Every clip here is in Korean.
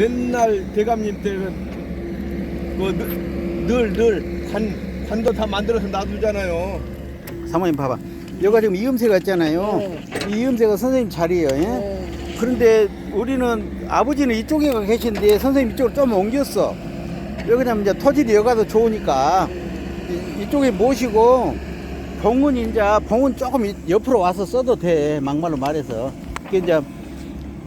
옛날 대감님 때는 그늘늘 관도 다 만들어서 놔두잖아요. 사모님 봐봐. 여기가 지금 이음새가 있잖아요. 이 이음새가 선생님 자리예요. 예? 그런데 우리는 아버지는 이쪽에 가 계신데 선생님 이쪽으로 좀 옮겼어. 왜 그러냐면 이제 토질이 여기가 더 좋으니까 이, 이쪽에 모시고 봉은 이제 봉은 조금 이- 옆으로 와서 써도 돼. 막말로 말해서. 그게 이제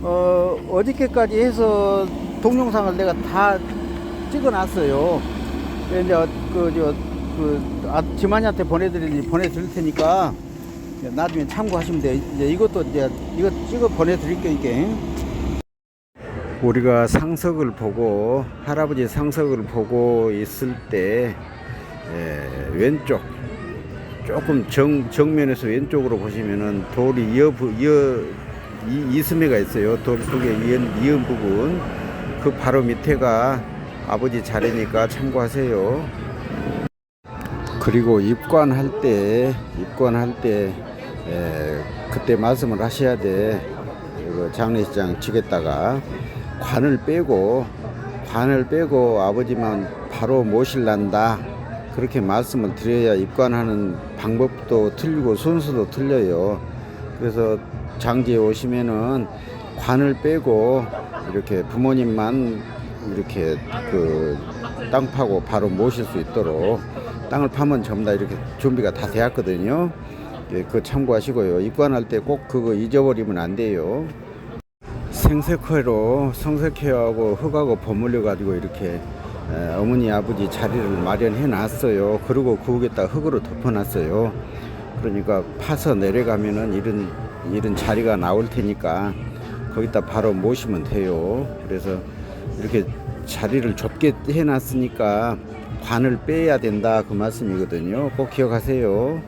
어, 어저께까지 해서 동영상을 내가 다 찍어놨어요. 이제 그, 저, 그, 아, 지만이한테 보내드릴, 보내드릴 테니까 나중에 참고하시면 돼요. 이제 이것도 이제 이거 찍어 보내드릴 거니까. 우리가 상석을 보고, 할아버지 상석을 보고 있을 때, 에, 왼쪽, 조금 정, 정면에서 왼쪽으로 보시면은 돌이 이어, 부- 이어, 이, 이스매가 있어요. 돌 속에 이은, 이은 부분. 그 바로 밑에가 아버지 자리니까 참고하세요. 그리고 입관할 때, 입관할 때, 에, 그때 말씀을 하셔야 돼. 이거 장례식장 지겠다가 관을 빼고, 관을 빼고 아버지만 바로 모실란다. 그렇게 말씀을 드려야 입관하는 방법도 틀리고 순서도 틀려요. 그래서 장지에 오시면은 관을 빼고 이렇게 부모님만 이렇게 그 땅 파고 바로 모실 수 있도록 땅을 파면 전부 다 이렇게 준비가 다 되었거든요. 예, 그거 참고하시고요. 입관할 때 꼭 그거 잊어버리면 안 돼요. 생색회로 성색회하고 흙하고 버물려 가지고 이렇게 에, 어머니 아버지 자리를 마련해 놨어요. 그리고 거기에다 흙으로 덮어 놨어요. 그러니까 파서 내려가면은 이런 이런 자리가 나올 테니까 거기다 바로 모시면 돼요. 그래서 이렇게 자리를 좁게 해놨으니까 관을 빼야 된다 그 말씀이거든요. 꼭 기억하세요.